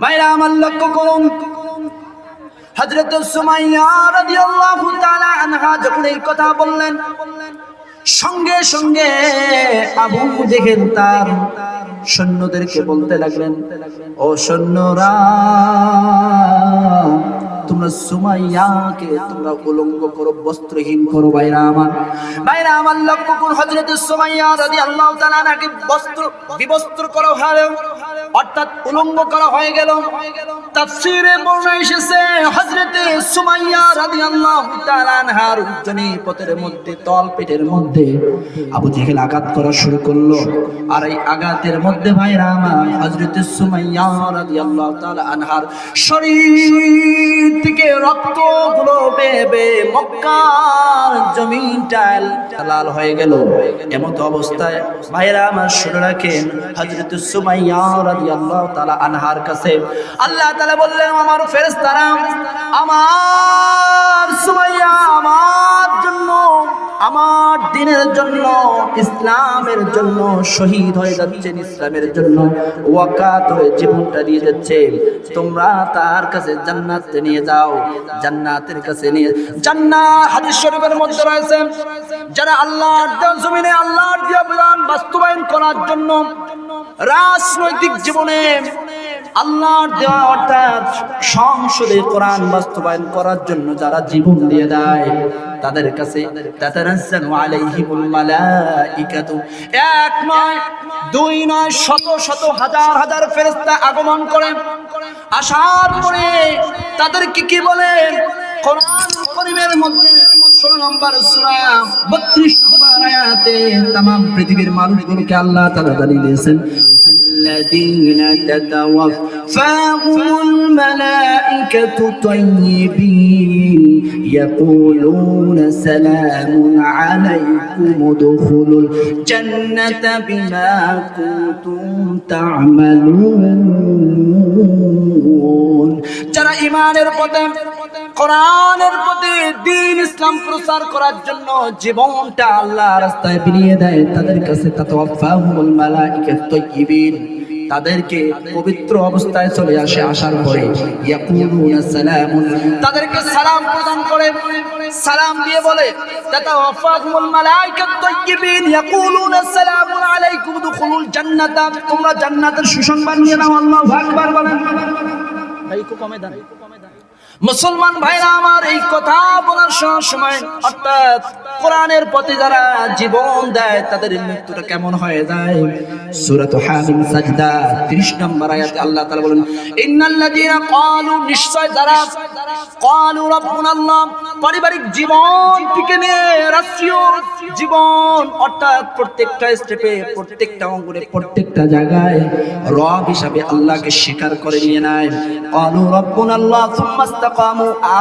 ভাইরা আমার লক্ষ্য করুন। হযরত সুমাইয়া যখন এই কথা বললেন, সঙ্গে সঙ্গে আবু জেহেল তার সৈন্যদেরকে বলতে লাগলেন, ও সৈন্যরা, তোমরা সুমাইয়াকে তোমরা উলঙ্গ করো, বস্ত্রহীন করো, ভাইরা আমার। ভাইরা আমার লক্ষ্য করুন, হযরত সুমাইয়া রাদিয়াল্লাহু তাআলা নাকি বস্ত্র, বিবস্ত্র করা হলো। অর্থাৎ উলঙ্গ করা হয়ে গেল। তাফসীরে বর্ণনা এসেছে, হযরতে সুমাইয়া রাদিয়াল্লাহু তাআলা আনহার পথের মধ্যে তল পেটের মধ্যে আবু আঘাত করা শুরু করল। আর এই আঘাতের মধ্যে ভাইরা আমার হযরতে সুমাইয়া রাদিয়াল্লাহু তাআলা আনহার শরীর থেকে রক্তগুলো বেবে মক্কার জমিনটা লাল হয়ে গেল। এমত অবস্থায় ভাইরা আমার শুনে রাখেন, হযরত সুমাইয়া রাদিয়াল্লাহু তাআলা আনহার কাছে। আল্লাহ তাআলা বললেন, আমার ফেরেশতারা, আমার সুমাইয়া, আমার জন্য, আমার দিনের জন্য, ইসলামের জন্য শহীদ হয়ে যাচ্ছেন, ইসলামের জন্য ওয়াকাত হয়ে জীবনটা দিয়ে যাচ্ছে তোমরা তার কাছে জান্নাতে নিয়ে যাও, জান্নাতের কাছে নিয়ে, জান্নাত হাদিস শরীফের মধ্যে রয়েছে, যারা আল্লাহর জমিনে আল্লাহর বিধান বাস্তবায়ন করার জন্য রাজনৈতিক জীবনে আল্লাহর দেওয়া অর্থাৎ সংসদে কোরআন বাস্তবায়ন করার জন্য যারা জীবন দিয়ে দেয়, তাদের কাছে এক নয়, দুই নয়, শত শত হাজার হাজার ফেরেশতা আগমন করে। আসার পরে তাদেরকে কি বলে? কোরআন করিমের মধ্যে ষোলো নম্বর সুরা বত্রিশ নম্বর আয়াতে তাম পৃথিবীর মানুষগুলোকে আল্লাহ তালা জানিয়ে দিয়েছেন الذين تتوفاهم الملائكة طيبين يقولون سلام عليكم ادخلوا الجنة بما كنتم تعملون ترى إيمان القدم কোরআনের পথে দিন ইসলাম প্রচার করার জন্য জীবনটা আল্লাহ রাস্তায় বিলিয়ে দেয়, তাদের কাছে তাতাওয়াফাহুমুল মালাইকাতু তাইয়্যিবিন, তাদেরকে পবিত্র অবস্থায় চলে আসে আসার পরে, ইয়াকুলুনা সালামুন, তাদেরকে সালাম প্রদান করে, সালাম দিয়ে বলে, তাতাওয়াফাহুমুল মালাইকাতু তাইয়্যিবিন, ইয়াকুলুনা সালামুন আলাইকুম দুখুলুল জান্নাতা, তোমরা জান্নাতের সুসংবাদ নিয়ে নাও, আল্লাহু আকবার বলেন। ভাই কমে দাঁড়াই মুসলমান ভাইরা আমার এই কথা বলার সময়, অর্থাৎ কোরআনের পথে যারা জীবন দেয়, তাদের মৃত্যুটা কেমন হয়ে যায়? সূরাত হামিম সাজদা 30 নম্বর আয়াতে আল্লাহ বলেন, ইন্নাল্লাযীনা নিশ্চয় যারা রাব্বুনাল্লাহ, পারিবারিক জীবন থেকে নিয়ে রাষ্ট্রীয় জীবন, অর্থাৎ প্রত্যেকটা স্টেপে, প্রত্যেকটা অঙ্গনে, প্রত্যেকটা জায়গায় রব হিসাবে আল্লাহকে স্বীকার করে নিয়ে নেয়। ক্বালু রাব্বুনাল্লাহ, সুম্মা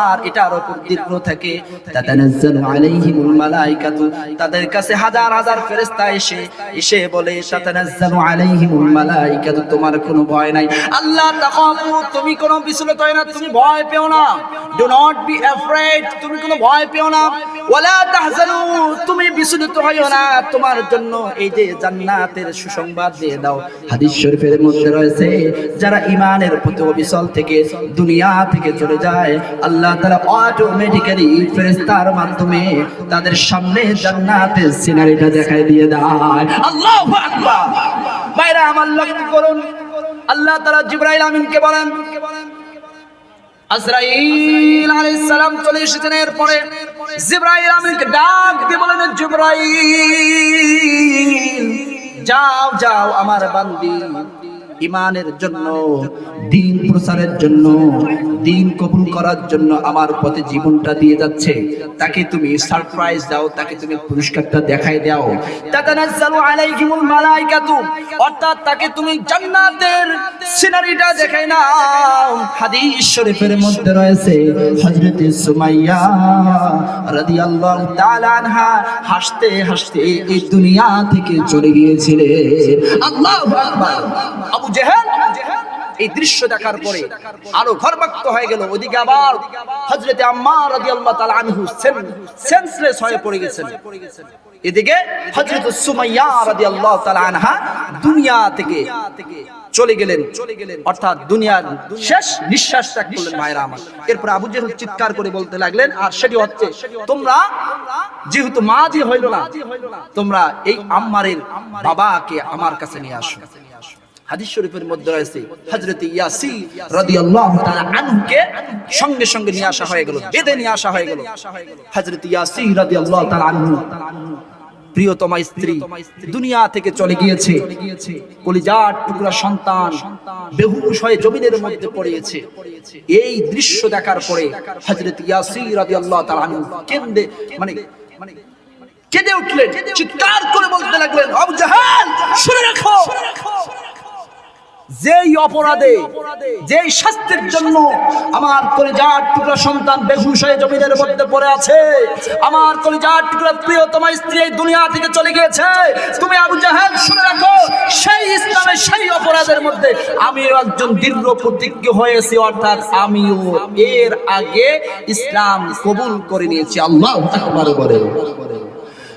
আর এটার উপর দীর্ঘ থাকে। তাতানাজ্জালু আলাইহিমুল মালাইকাতু, তাদের কাছে হাজার হাজার ফেরেশতা এসে এসে বলে, তাতানাজ্জালু আলাইহিমুল মালাইকাতু, তোমার কোনো ভয় নাই। আল্লাহ তাকামু, তুমি কোনো বিচলিত হয় না তুমি ভয় পেও না। ডু নট বি অ্যাফ্রেড তুমি কোনো ভয় পেও না। ওয়ালা তাহজানু, তুমি বিচলিত না। তোমার জন্য এই যে জান্নাতের সুসংবাদ দিয়ে দাও। হাদিস শরীফের মধ্যে রয়েছে, যারা ইমানের প্রতি অবিচল থেকে, দুনিয়া থেকে চলে যায় আল্লাহ তাআলা অটোমেটিক্যালি ফেরেশতার মাধ্যমে তাদের সামনে জান্নাতের সিনারিটা দেখায় দিয়ে দেয়। আল্লাহু বাইরে আমার লক্ষ্য করুন। আল্লাহ তাআলা জিবরাইল আমিনকে বলেন, আজরাইল আলাইহিস সালাম চলে এসেছেন এরপরে। জিবরাইল আমিনকে ডাক দিয়ে বলেন, জিবরাইল, যাও যাও আমার বান্দি ইমানের জন্য দিন প্রচারের জন্য, দিন কবুল করার জন্য আমার পথে জীবনটা দিয়ে যাচ্ছে। তাকে তুমি সারপ্রাইজ দাও, তাকে তুমি পুরস্কারটা দেখাই দাও। তাতানাজ্জালু আলাইহিমুল মালাইকাতু, অর্থাৎ তাকে তুমি জান্নাতের সিনারিটা দেখাই নাও। হাদিস শরীফের মধ্যে রয়েছে, হযরত সুমাইয়া রাদিয়াল্লাহু তাআলা আনহা হাসতে হাসতে এই দুনিয়া থেকে চলে গিয়েছিলেন। আল্লাহু আকবার। আবু জেহেল এই দৃশ্য দেখার পরে আরও ঘরবাক্ত হয়ে গেল। ওদিকে আবার হজরতে আম্মার রাদিয়াল্লাহু তাআলা আনহু সেন্সলেস হয়ে পড়ে গেছেন। এদিকে হযরত সুমাইয়া রাদিয়াল্লাহু তাআলা আনহা দুনিয়া থেকে চলে গেলেন। অর্থাৎ দুনিয়ার শেষ নিঃশ্বাস ত্যাগ করলেন ভাইরা আমার। এরপর আবু জেহেল চিৎকার করে বলতে লাগলেন, আর সেটি হচ্ছে তোমরা যেহেতু মা যে হইল না, তোমরা এই আম্মারের বাবাকে আমার কাছে নিয়ে আসো। হাদিস শরীফের মধ্যে রয়েছে, হযরত ইয়াসি রাদিয়াল্লাহু তাআলা আনহুকে সঙ্গে সঙ্গে নিয়ে আসা হয়ে গেল, বেঁধে নিয়ে আসা হয়ে গেল। হযরত ইয়াসি রাদিয়াল্লাহু তাআলা আনহু, প্রিয়তমা স্ত্রী, দুনিয়া থেকে চলে গিয়েছে। কলিজার টুকরা সন্তান বেহুশ হয়ে জমিনের মধ্যে পড়িয়েছে। এই দৃশ্য দেখার পরে হযরত ইয়াসি রাদিয়াল্লাহু তাআলা আনহু কেন্দে মানে মানে কেঁদে উঠলেন, চিৎকার করে বলতে লাগলেন, আবু জাহাল শুনে রাখো যেই অপরাধে যেই শাস্তির জন্য আমার কলিজার টুকরা সন্তান বেহুশ হয়ে জমিনের মধ্যে পড়ে আছে আমার কলিজার টুকরা প্রিয়তমা স্ত্রী এই দুনিয়া থেকে চলে গিয়েছে। তুমি আবু জাহেল শুনে রাখো সেই ইসলামের সেই অপরাধের মধ্যে আমিও একজন দীর্ঘ প্রতিজ্ঞ হয়েছি অর্থাৎ আমিও এর আগে ইসলাম কবুল করে নিয়েছি। আল্লাহ আকবার বলে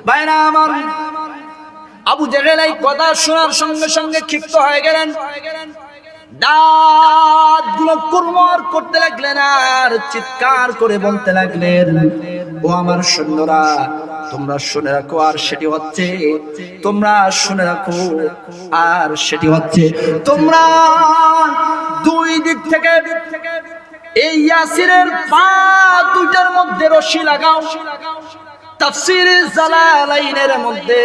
ভাইরা আমার আবু জেহেল এই কথা শোনার সঙ্গে সঙ্গে ক্ষিপ্ত হয়ে গেলেন। দাঁতগুলো কুরমর করতে লাগলেন আর চিৎকার করে বলতে লাগলেন, ও আমার সৈন্যরা, তোমরা শুনে রাখো আর সেটি হচ্ছে, তোমরা শুনে রাখো আর সেটি হচ্ছে, তোমরা দুই দিক থেকে এই ইয়াসিরের পা দুইটার মধ্যে রশি লাগাও তাফসির জালালাইনের মধ্যে,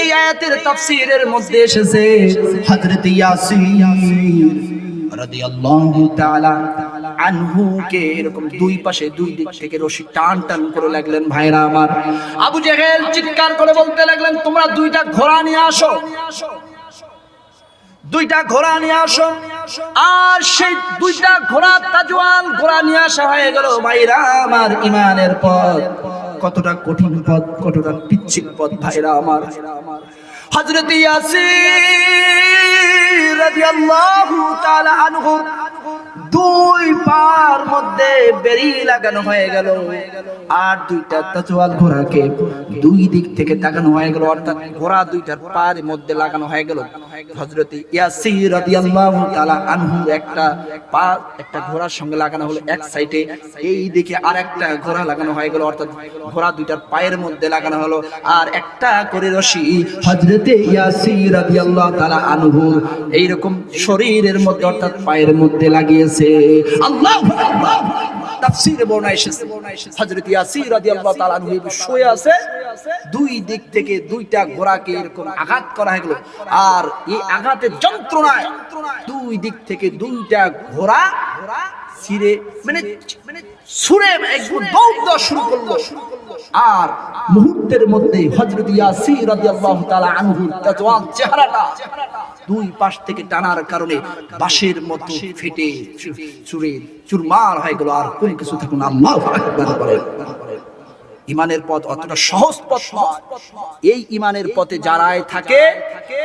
এই আয়াতের তাফসিরের মধ্যে এসেছে, হযরত ইয়াসির রাদিয়াল্লাহু তাআলা আনহুকে এরকম দুই পাশে, দুই দিক থেকে রশি টান টান করে লাগলেন, ভাইরা আমার। আবু জেহেল চিৎকার করে বলতে লাগলেন, তোমরা দুইটা ঘোড়া নিয়ে আসো। দুইটা ঘোড়া নিয়ে আসো। আর সেই দুইটা ঘোড়া তাজওয়াল ঘোড়া নিয়ে আসা হয়ে গেল, ভাইরা আমার ইমানের পথ। কতটা কঠিন পথ, কতটা পিচ্ছিল পথ, ভাইরা আমার। আনহু দুই পার মধ্যে বেরি লাগানো হয়ে গেল। আর দুইটা তাজওয়াল ঘোড়াকে দুই দিক থেকে তাকানো হয়ে গেল, অর্থাৎ ঘোড়া দুইটার পার মধ্যে লাগানো হয়ে গেল। হযরত ইয়াসির রাদিয়াল্লাহু তাআলা আনহু একটা পা, একটা ঘোড়ার সঙ্গে লাগানো হলো এক সাইডে। এই দিকে আর একটা ঘোড়া পায়ের মধ্যে লাগানো হলো। আর একটা করে রশি তাআলা আনহু এইরকম শরীরের মধ্যে, অর্থাৎ পায়ের মধ্যে লাগিয়েছে। আল্লাহু তাফসীরে বর্ণনা এসেছে। হযরত ইয়াসির রাদিয়াল্লাহু তাআলা আনহু শুয়ে আছে, দুই দিক থেকে দুইটা ঘোড়াকে এরকম আঘাত করা গেল। আর এই আঘাতের যন্ত্রণায় দুই দিক থেকে দুইটা ঘোড়া ছিঁড়ে মানে মানে শুরু করল। আর মুহূর্তের মধ্যে হজরত ইয়াসির রাদিয়াল্লাহু তাআলা আনহু তাজওয়াল চেহারাটা দুই পাশ থেকে টানার কারণে বাঁশের মতো ফেটে চুরে চুরমার হয়ে গেল। আর কোন কিছু থাকুন আল্লাহু আকবার ইমানের পথ অতটা সহজ পথ এই ইমানের পথে যারাই থাকে,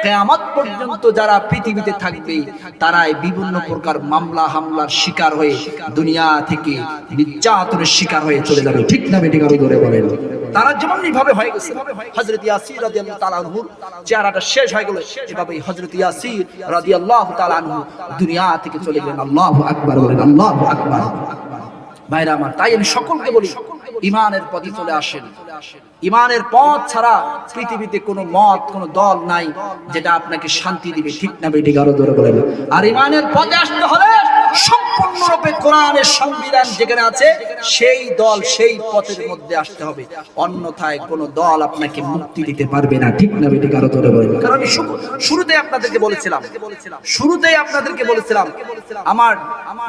কেয়ামত পর্যন্ত যারা পৃথিবীতে থাকবে, তারাই বিভিন্ন প্রকার মামলা, হামলার শিকার হয়ে দুনিয়া থেকে নির্যাতনের শিকার হয়ে চলে যাবে। ঠিক না বেটি ধরে বলেন? তারা যেমন এইভাবে হয়ে গেছে। হযরত ইয়াসির রাদিয়াল্লাহু তাআলা আনহুর চেহারাটা শেষ হয়ে গেল। এভাবে হযরত ইয়াসির রাদিয়াল্লাহু তাআলা আনহু দুনিয়া থেকে চলে গেলেন। আল্লাহু আকবার বলেন, আল্লাহু আকবার। ভাইরা আমার, তাই আমি সকলকে বলি ইমানের পথে চলে আসেন। ইমানের পথ ছাড়া পৃথিবীতে কোনো মত, কোনো দল নাই যেটা আপনাকে শান্তি দিবে, ঠিক না বেঠিক আরও ধরে বলেন। আর ইমানের পথে আসতে হলে সম্পূর্ণরূপে কোরআনের সংবিধান যেখানে আছে, সেই দল সেই পথের মধ্যে আসতে হবে। অন্যথায় কোনো দল আপনাকে মুক্তি দিতে পারবে না। ঠিক না বেঠিক আরও ধরে বলেন। কারণ আমি শুরু- শুরুতেই আপনাদেরকে বলেছিলাম, শুরুতেই আপনাদেরকে বলেছিলাম, আমার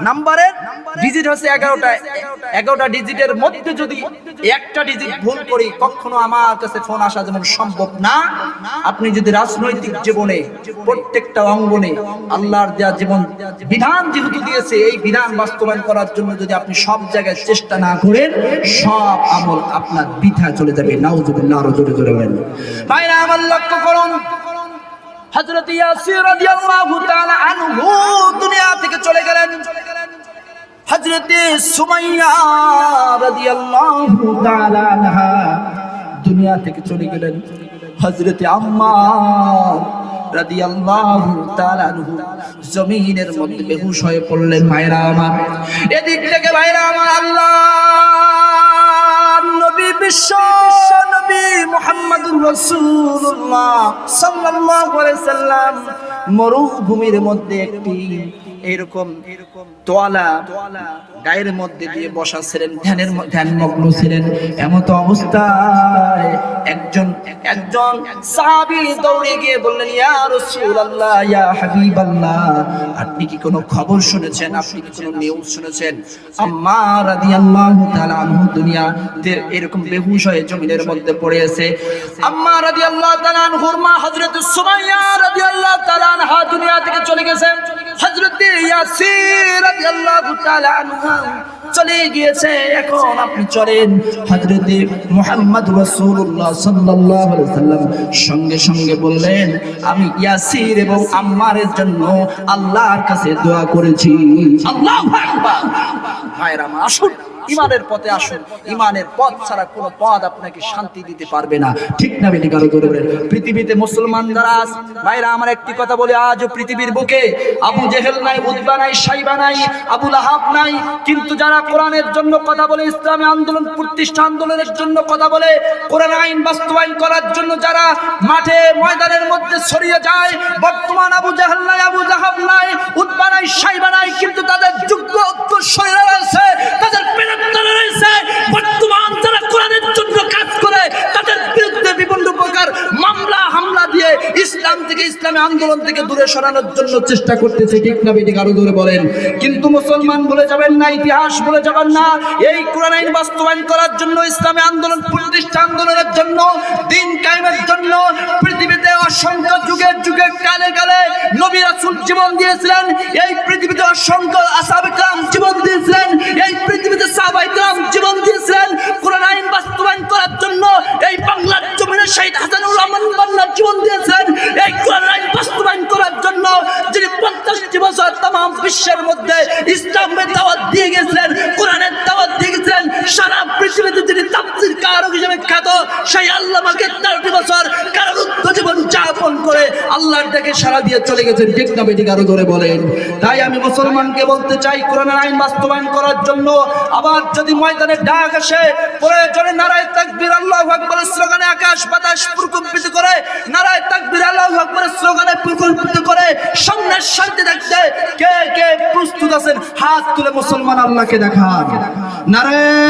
নাম্বারের ডিজিট হচ্ছে এগারোটা এগারোটা ডিজিটের মধ্যে যদি একটা ডিজিট ভুল করি, কখনো আমার কাছে ফোন আসা যেমন সম্ভব না। আপনি যদি রাজনৈতিক জীবনে প্রত্যেকটা অঙ্গনে আল্লাহর দেওয়া জীবন, বিধান যেহেতু দিয়েছে, এই বিধান বাস্তবায়ন করার জন্য যদি আপনি সব জায়গায় চেষ্টা না করেন, সব আমল আপনার বৃথা চলে যাবে। নাউজুবিল্লাহ, আরও জোরে জোরে বলেন। ভাইরা, আমার লক্ষ্য করুন। হযরত ইয়াসির রাদিয়াল্লাহু তাআলা আনহু দুনিয়া থেকে চলে গেলেন। হযরত সুমাইয়া রাদিয়াল্লাহু তাআলা আনহা দুনিয়া থেকে চলে গেলেন। হযরত আম্মার রাদিয়াল্লাহু তাআলা আনহু, জমিনের মধ্যে বেহুশ হয়ে পড়লেন ভাইরা আমার। এদিক থেকে ভাইরা আমার, আল্লাহ, নবী বিশ্ব, নবী মুহাম্মদুর রাসূলুল্লাহ সাল্লাল্লাহু আলাইহি সাল্লাম, মরুভূমির মধ্যে একটি এরকম তোয়ালা গায়ের মধ্যে দিয়ে বসা ছিলেন ধ্যানের ধ্যানমগ্ন ছিলেন। এমত অবস্থায় একজন একজন সাহাবী দৌড়ে গিয়ে বললেন, ইয়া রাসূলুল্লাহ, ইয়া হাবিবাল্লাহ, আপনি কি কোনো খবর শুনেছেন? আপনি কি কোনো নিউজ শুনেছেন? আম্মা রাদিয়াল্লাহু তাআলা আনহু দুনিয়াতে এরকম বেহুশ হয়ে জমিনের মধ্যে পড়ে আছে। আম্মা রাদিয়াল্লাহু তাআলা আনহুর মা হযরত সুমাইয়া রাদিয়াল্লাহু তাআলা আনহা দুনিয়া থেকে চলে গেছে হযরত ইয়াসির রাদিয়াল্লাহু তাআলা আনহু চলে গিয়েছে। এখন আপনি চলেন হযরতে মুহাম্মদ রাসূলুল্লাহ সাল্লাল্লাহু আলাইহি সাল্লাম সঙ্গে সঙ্গে বললেন আমি ইয়াসির এবং আম্মারের জন্য আল্লাহর কাছে দোয়া করেছি। আল্লাহু আকবার। ভাইরা আসুন। ইমানের পথে আসুন। ইমানের পথ ছাড়া কোনো পথ আপনাকে শান্তি দিতে পারবে না। ঠিক না বেটি কারও পৃথিবীতে মুসলমান যারা আছে, ভাইরা আমার একটি কথা বলে আজও পৃথিবীর বুকে আবু জেহেল নাই উদ্বা নাই সাইবা নাই আবু লাহাব নাই কিন্তু যারা কোরআনের জন্য কথা বলে ইসলামী আন্দোলন প্রতিষ্ঠা আন্দোলনের জন্য কথা বলে কোরআন আইন বাস্তবায়ন করার জন্য যারা মাঠে ময়দানের মধ্যে ছড়িয়ে যায় বর্তমান আবু জাহেল নাই আবু জাহাব নাই উদ্বা নাই সাইবা নাই কিন্তু তাদের যোগ্য উত্তরসূরিরা রয়েছে তাদের প্রেরণা রয়েছে। বর্তমান যারা কোরআনের জন্য কাজ করে তাদের বিরুদ্ধে বিভিন্ন প্রকার মামলা, হামলা দিয়ে ইসলাম থেকে, ইসলামী আন্দোলন থেকে দূরে সরানোর জন্য চেষ্টা করতেছে, ঠিক না বেটি কারও দূরে বলেন। কিন্তু মুসলমান বলে যাবেন না, ইতিহাস বলে যাবেন না, এই কোরআন আইন বাস্তবায়ন করার জন্য, ইসলামী আন্দোলন প্রতিষ্ঠা আন্দোলনের জন্য, দিন কায়েমের জন্য, পৃথিবীতে অসংখ্য যুগে যুগে কালে কালে নবী রাসূল জীবন দিয়েছিলেন, এই পৃথিবীতে অসংখ্য আসাবে কাম জীবন দিয়েছিলেন, এই পৃথিবীতে সাহাবা কাম জীবন দিয়েছিলেন, কোরআন আইন বাস্তবায়ন করার জন্য, এই বাংলার জমিনে শহীদ হাসানুর রহমান বান্না জীবন দিয়েছেন। এই কোরআন বাস্তবায়ন করার জন্য যিনি পঞ্চাশটি বছর তাম বিশ্বের মধ্যে ইসলামের দাওয়াত দিয়ে গেছেন কোরআনের দাওয়াত দিয়ে গেছিলেন সারা পৃথিবীতে যিনি তাফসীর কারক হিসেবে খ্যাত, সেই আল্লামাকে তেরোটি বছর কারারুদ্ধ জীবন যাপন করে আল্লাহর দেখে সারা দিয়ে চলে গেছেন। ঠিক না বেটি কারও ধরে বলেন। তাই আমি মুসলমানকে বলতে চাই, কোরআনের আইন বাস্তবায়ন করার জন্য। আবার যদি ময়দানে ডাক আসে, প্রয়োজনে নারায় তাকবীর আল্লাহু আকবার স্লোগানে আকাশ বাতাস প্রকম্পিত করে, নারায় তাকবীর আল্লাহু আকবার স্লোগানে প্রকম্পিত করে, সামনের শান্তি দেখতে কে কে প্রস্তুত আছেন, হাত তুলে মুসলমান আল্লাহকে দেখান। নারায়